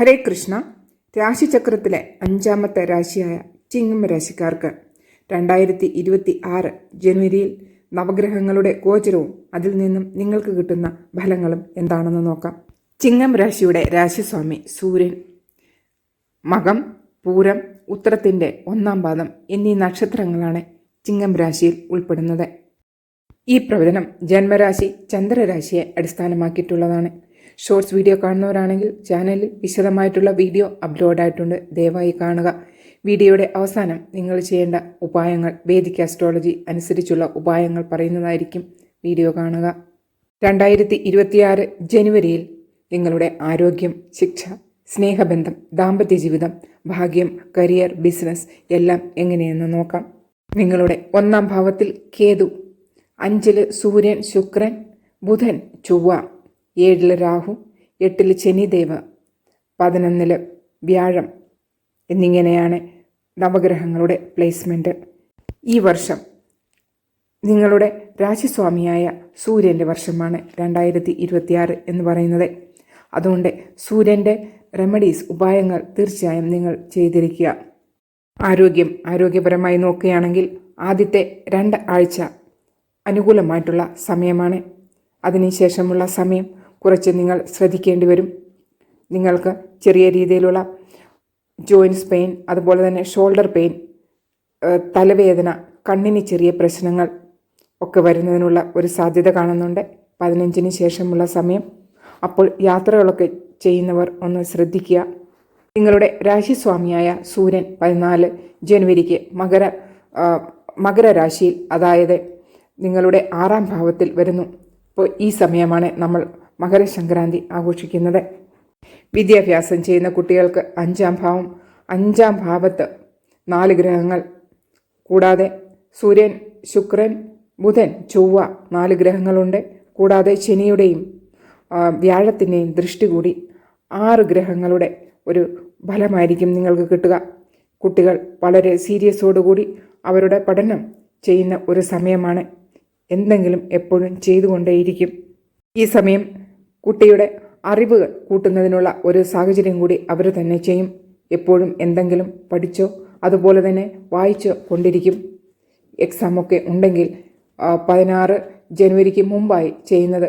ഹരേ കൃഷ്ണ രാശിചക്രത്തിലെ അഞ്ചാമത്തെ രാശിയായ ചിങ്ങം രാശിക്കാർക്ക് രണ്ടായിരത്തി ഇരുപത്തി ആറ് ജനുവരിയിൽ നവഗ്രഹങ്ങളുടെ ഗോചരവും അതിൽ നിന്നും നിങ്ങൾക്ക് കിട്ടുന്ന ഫലങ്ങളും എന്താണെന്ന് നോക്കാം. ചിങ്ങം രാശിയുടെ രാശിസ്വാമി സൂര്യൻ മകം പൂരം ഉത്തരത്തിന്റെ ഒന്നാം പാദം എന്നീ നക്ഷത്രങ്ങളാണ് ചിങ്ങം രാശിയിൽ ഉൾപ്പെടുന്നത്. ഈ പ്രവചനം ജന്മരാശി ചന്ദ്രരാശിയെ അടിസ്ഥാനമാക്കിയിട്ടുള്ളതാണ്. ഷോർട്സ് വീഡിയോ കാണുന്നവരാണെങ്കിൽ ചാനലിൽ വിശദമായിട്ടുള്ള വീഡിയോ അപ്ലോഡായിട്ടുണ്ട്. ദയവായി കാണുക. വീഡിയോയുടെ അവസാനം നിങ്ങൾ ചെയ്യേണ്ട ഉപായങ്ങൾ. വേദിക് ആസ്ട്രോളജി അനുസരിച്ചുള്ള ഉപായങ്ങൾ പറയുന്നതായിരിക്കും വീഡിയോ കാണുക. രണ്ടായിരത്തി ഇരുപത്തിയാറ് ജനുവരിയിൽ നിങ്ങളുടെ ആരോഗ്യം ശിക്ഷ സ്നേഹബന്ധം ദാമ്പത്യ ജീവിതം ഭാഗ്യം കരിയർ ബിസിനസ് എല്ലാം എങ്ങനെയെന്ന് നോക്കാം. നിങ്ങളുടെ ഒന്നാം ഭാവത്തിൽ കേതു അഞ്ചിൽ സൂര്യൻ ശുക്രൻ ബുധൻ ചൊവ്വ. ഏഴിൽ രാഹു എട്ടിൽ ശനിദേവ് പതിനൊന്നിൽ വ്യാഴം എന്നിങ്ങനെയാണ് നവഗ്രഹങ്ങളുടെ പ്ലേസ്മെന്റ് ഈ വർഷം നിങ്ങളുടെ രാശിസ്വാമിയായ സൂര്യന്റെ വർഷമാണ് രണ്ടായിരത്തി ഇരുപത്തിയാറ് എന്ന് പറയുന്നത്. അതുകൊണ്ട് സൂര്യന്റെ റെമഡീസ് ഉപായങ്ങൾ തീർച്ചയായും നിങ്ങൾ ചെയ്തിരിക്കുക. ആരോഗ്യം ആരോഗ്യപരമായി നോക്കുകയാണെങ്കിൽ ആദ്യത്തെ രണ്ട് ആഴ്ച അനുകൂലമായിട്ടുള്ള സമയമാണ്. അതിനുശേഷമുള്ള സമയം കുറച്ച് നിങ്ങൾ ശ്രദ്ധിക്കേണ്ടി വരും. നിങ്ങൾക്ക് ചെറിയ രീതിയിലുള്ള ജോയിൻസ് പെയിൻ അതുപോലെ തന്നെ ഷോൾഡർ പെയിൻ തലവേദന കണ്ണിന് ചെറിയ പ്രശ്നങ്ങൾ ഒക്കെ വരുന്നതിനുള്ള ഒരു സാധ്യത കാണുന്നുണ്ട്. പതിനഞ്ചിന് ശേഷമുള്ള സമയം. അപ്പോൾ യാത്രകളൊക്കെ ചെയ്യുന്നവർ ഒന്ന് ശ്രദ്ധിക്കുക. നിങ്ങളുടെ രാശിസ്വാമിയായ സൂര്യൻ പതിനാല് ജനുവരിക്ക് മകര മകരരാശിയിൽ അതായത് നിങ്ങളുടെ ആറാം ഭാവത്തിൽ വരുന്നു. അപ്പോൾ ഈ സമയമാണ് നമ്മൾ മകരസംക്രാന്തി ആഘോഷിക്കുന്നത്. വിദ്യാഭ്യാസം ചെയ്യുന്ന കുട്ടികൾക്ക് അഞ്ചാം ഭാവം അഞ്ചാം ഭാവത്ത് നാല് ഗ്രഹങ്ങൾ. കൂടാതെ സൂര്യൻ ശുക്രൻ ബുധൻ ചൊവ്വ നാല് ഗ്രഹങ്ങളുണ്ട്. കൂടാതെ ശനിയുടെയും വ്യാഴത്തിന്റെയും ദൃഷ്ടി കൂടി ആറ് ഗ്രഹങ്ങളുടെ ഒരു ഫലമായിരിക്കും നിങ്ങൾക്ക് കിട്ടുക. കുട്ടികൾ വളരെ സീരിയസോടുകൂടി അവരുടെ പഠനം ചെയ്യുന്ന ഒരു സമയമാണ്. എന്തെങ്കിലും എപ്പോഴും ചെയ്തുകൊണ്ടേയിരിക്കും. ഈ സമയം കുട്ടിയുടെ അറിവുകൾ കൂട്ടുന്നതിനുള്ള ഒരു സാഹചര്യം കൂടി അവർ തന്നെ ചെയ്യും. എപ്പോഴും എന്തെങ്കിലും പഠിച്ചോ അതുപോലെ തന്നെ വായിച്ചോ കൊണ്ടിരിക്കും. എക്സാമൊക്കെ ഉണ്ടെങ്കിൽ പതിനാറ് ജനുവരിക്ക് മുമ്പായി ചെയ്യുന്നത്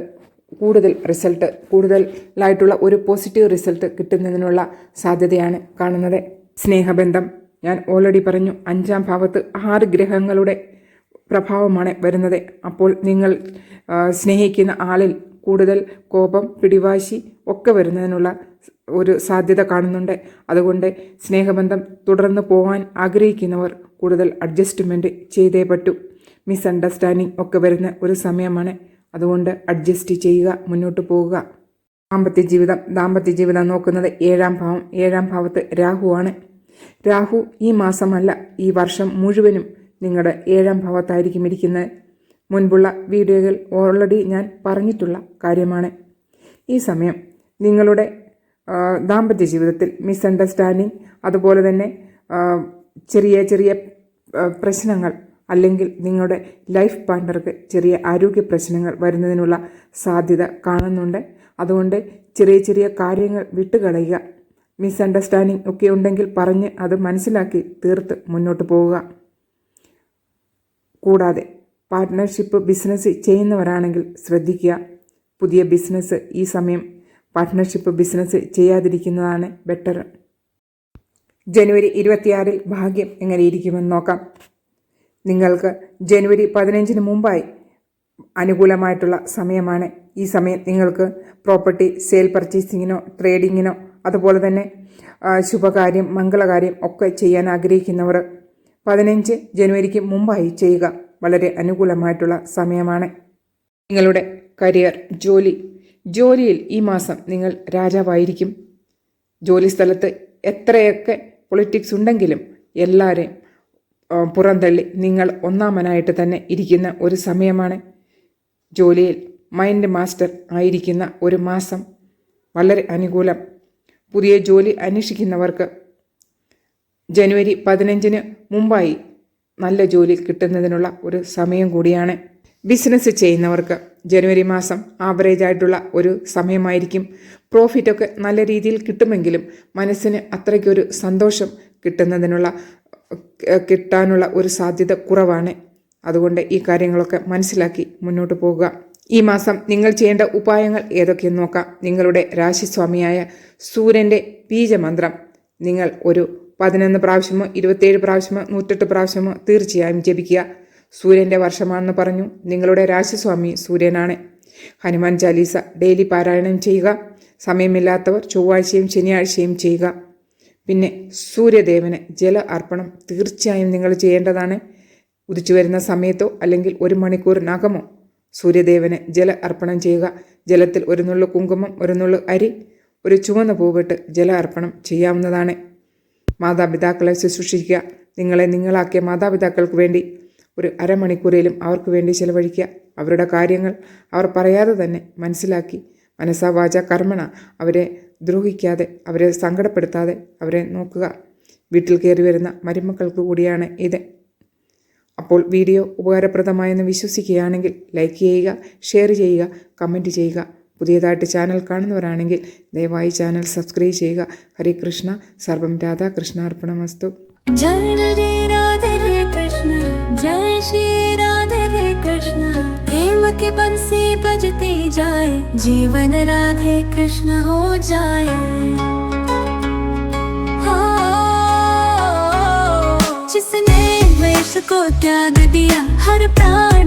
കൂടുതൽ റിസൾട്ട് കൂടുതലായിട്ടുള്ള ഒരു പോസിറ്റീവ് റിസൾട്ട് കിട്ടുന്നതിനുള്ള സാധ്യതയാണ് കാണുന്നത്. സ്നേഹബന്ധം ഞാൻ ഓൾറെഡി പറഞ്ഞു അഞ്ചാം ഭാവത്ത് ആറ് ഗ്രഹങ്ങളുടെ പ്രഭാവമാണ് വരുന്നത്. അപ്പോൾ നിങ്ങൾ സ്നേഹിക്കുന്ന ആളിൽ കൂടുതൽ കോപം പിടിവാശി ഒക്കെ വരുന്നതിനുള്ള ഒരു സാധ്യത കാണുന്നുണ്ട്. അതുകൊണ്ട് സ്നേഹബന്ധം തുടർന്ന് പോകാൻ ആഗ്രഹിക്കുന്നവർ കൂടുതൽ അഡ്ജസ്റ്റ്മെന്റ് ചെയ്തേ പറ്റൂ. മിസ്അണ്ടർസ്റ്റാൻഡിങ് ഒക്കെ വരുന്ന ഒരു സമയമാണ്. അതുകൊണ്ട് അഡ്ജസ്റ്റ് ചെയ്യുക മുന്നോട്ട് പോവുക. ദാമ്പത്യ ജീവിതം ദാമ്പത്യ ജീവിതം നോക്കുന്നത് ഏഴാം ഭാവം ഏഴാം ഭാവത്ത് രാഹുവാണ്. രാഹു ഈ മാസമല്ല ഈ വർഷം മുഴുവനും നിങ്ങളുടെ ഏഴാം ഭാവത്തായിരിക്കും ഇരിക്കുന്നത്. മുൻപുള്ള വീഡിയോകൾ ഓൾറെഡി ഞാൻ പറഞ്ഞിട്ടുള്ള കാര്യമാണ്. ഈ സമയം നിങ്ങളുടെ ദാമ്പത്യ ജീവിതത്തിൽ മിസ്അണ്ടർസ്റ്റാൻഡിങ് അതുപോലെ തന്നെ ചെറിയ ചെറിയ പ്രശ്നങ്ങൾ അല്ലെങ്കിൽ നിങ്ങളുടെ ലൈഫ് പാർട്ണർക്ക് ചെറിയ ആരോഗ്യ പ്രശ്നങ്ങൾ വരുന്നതിനുള്ള സാധ്യത കാണുന്നുണ്ട്. അതുകൊണ്ട് ചെറിയ ചെറിയ കാര്യങ്ങൾ വിട്ടുകളയുക മിസ്അണ്ടർസ്റ്റാൻഡിങ് ഒക്കെ ഉണ്ടെങ്കിൽ പറഞ്ഞ് അത് മനസ്സിലാക്കി തീർത്ത് മുന്നോട്ട് പോവുക. കൂടാതെ പാർട്ട്ണർഷിപ്പ് ബിസിനസ് ചെയ്യുന്നവരാണെങ്കിൽ ശ്രദ്ധിക്കുക. പുതിയ ബിസിനസ് ഈ സമയം പാർട്ട്ണർഷിപ്പ് ബിസിനസ് ചെയ്യാതിരിക്കുന്നതാണ് ബെറ്റർ. ജനുവരി ഇരുപത്തിയാറിൽ ഭാഗ്യം എങ്ങനെ ഇരിക്കുമെന്ന് നോക്കാം. നിങ്ങൾക്ക് ജനുവരി പതിനഞ്ചിന് മുമ്പായി അനുകൂലമായിട്ടുള്ള സമയമാണ്. ഈ സമയം നിങ്ങൾക്ക് പ്രോപ്പർട്ടി സെയിൽ പർച്ചേസിങ്ങിനോ ട്രേഡിങ്ങിനോ അതുപോലെ തന്നെ ശുഭകാര്യം മംഗളകാര്യം ഒക്കെ ചെയ്യാൻ ആഗ്രഹിക്കുന്നവർ പതിനഞ്ച് ജനുവരിക്ക് മുമ്പായി ചെയ്യുക. വളരെ അനുകൂലമായിട്ടുള്ള സമയമാണ്. നിങ്ങളുടെ കരിയർ ജോലി. ജോലിയിൽ ഈ മാസം നിങ്ങൾ രാജാവായിരിക്കും. ജോലി സ്ഥലത്ത് എത്രയൊക്കെ പൊളിറ്റിക്സ് ഉണ്ടെങ്കിലും എല്ലാവരെയും പുറന്തള്ളി നിങ്ങൾ ഒന്നാമനായിട്ട് തന്നെ ഇരിക്കുന്ന ഒരു സമയമാണ്. ജോലിയിൽ മൈൻഡ് മാസ്റ്റർ ആയിരിക്കുന്ന ഒരു മാസം വളരെ അനുകൂലം. പുതിയ ജോലി അന്വേഷിക്കുന്നവർക്ക് ജനുവരി പതിനഞ്ചിന് മുമ്പായി നല്ല ജോലി കിട്ടുന്നതിനുള്ള ഒരു സമയം കൂടിയാണ് ബിസിനസ് ചെയ്യുന്നവർക്ക്. ജനുവരി മാസം ആവറേജ് ആയിട്ടുള്ള ഒരു സമയമായിരിക്കും. പ്രോഫിറ്റൊക്കെ നല്ല രീതിയിൽ കിട്ടുമെങ്കിലും മനസ്സിന് അത്രയ്ക്കൊരു സന്തോഷം കിട്ടുന്നതിനുള്ള കിട്ടാനുള്ള ഒരു സാധ്യത കുറവാണ്. അതുകൊണ്ട് ഈ കാര്യങ്ങളൊക്കെ മനസ്സിലാക്കി മുന്നോട്ട് പോകുക ഈ മാസം നിങ്ങൾ ചെയ്യേണ്ട ഉപായങ്ങൾ ഏതൊക്കെയെന്ന് നോക്കാം. നിങ്ങളുടെ രാശിസ്വാമിയായ സൂര്യന്റെ ബീജമന്ത്രം. നിങ്ങൾ ഒരു പതിനൊന്ന് പ്രാവശ്യമോ ഇരുപത്തേഴ് പ്രാവശ്യമോ നൂറ്റെട്ട് പ്രാവശ്യമോ തീർച്ചയായും ജപിക്കുക. സൂര്യന്റെ വർഷമാണെന്ന് പറഞ്ഞു. നിങ്ങളുടെ രാശിസ്വാമി സൂര്യനാണ്. ഹനുമാൻ ചാലീസ ഡെയിലി പാരായണം ചെയ്യുക. സമയമില്ലാത്തവർ ചൊവ്വാഴ്ചയും ശനിയാഴ്ചയും ചെയ്യുക. പിന്നെ സൂര്യദേവന് ജല അർപ്പണം തീർച്ചയായും നിങ്ങൾ ചെയ്യേണ്ടതാണ്. ഉദിച്ചു വരുന്ന സമയത്തോ അല്ലെങ്കിൽ ഒരു മണിക്കൂറിനകമോ സൂര്യദേവന് ജല അർപ്പണം ചെയ്യുക. ജലത്തിൽ ഒരു നുള്ളു കുങ്കുമം ഒരു നുള്ളു അരി ഒരു ചുവന്ന പൂവിട്ട് ജല അർപ്പണം ചെയ്യാവുന്നതാണ്. മാതാപിതാക്കളെ ശുശ്രൂഷിക്കുക. നിങ്ങളെ നിങ്ങളാക്കിയ മാതാപിതാക്കൾക്ക് വേണ്ടി ഒരു അരമണിക്കൂറിലും അവർക്ക് വേണ്ടി ചിലവഴിക്കുക. അവരുടെ കാര്യങ്ങൾ അവർ പറയാതെ തന്നെ മനസ്സിലാക്കി. മനസ്സാ വാച കർമ്മണ. അവരെ ദ്രോഹിക്കാതെ അവരെ സങ്കടപ്പെടുത്താതെ അവരെ നോക്കുക. വീട്ടിൽ കയറി വരുന്ന മരുമക്കൾക്ക് കൂടിയാണ് ഇത്. അപ്പോൾ വീഡിയോ ഉപകാരപ്രദമായെന്ന് വിശ്വസിക്കുകയാണെങ്കിൽ ലൈക്ക് ചെയ്യുക ഷെയർ ചെയ്യുക കമന്റ് ചെയ്യുക. പുതിയതായിട്ട് ചാനൽ കാണുന്നവരാണെങ്കിൽ ദയവായി ചാനൽ സബ്സ്ക്രൈബ് ചെയ്യുക ഹരേ കൃഷ്ണ സർവം രാധാകൃഷ്ണ അർപ്പണമസ്തു जय रे राधे रे कृष्ण जय श्री राधे रे कृष्ण प्रेम के बंसी बजती जाए जीवन राधे कृष्ण हो जाए हाँ, जिसने वेश को त्याग दिया हर प्राणी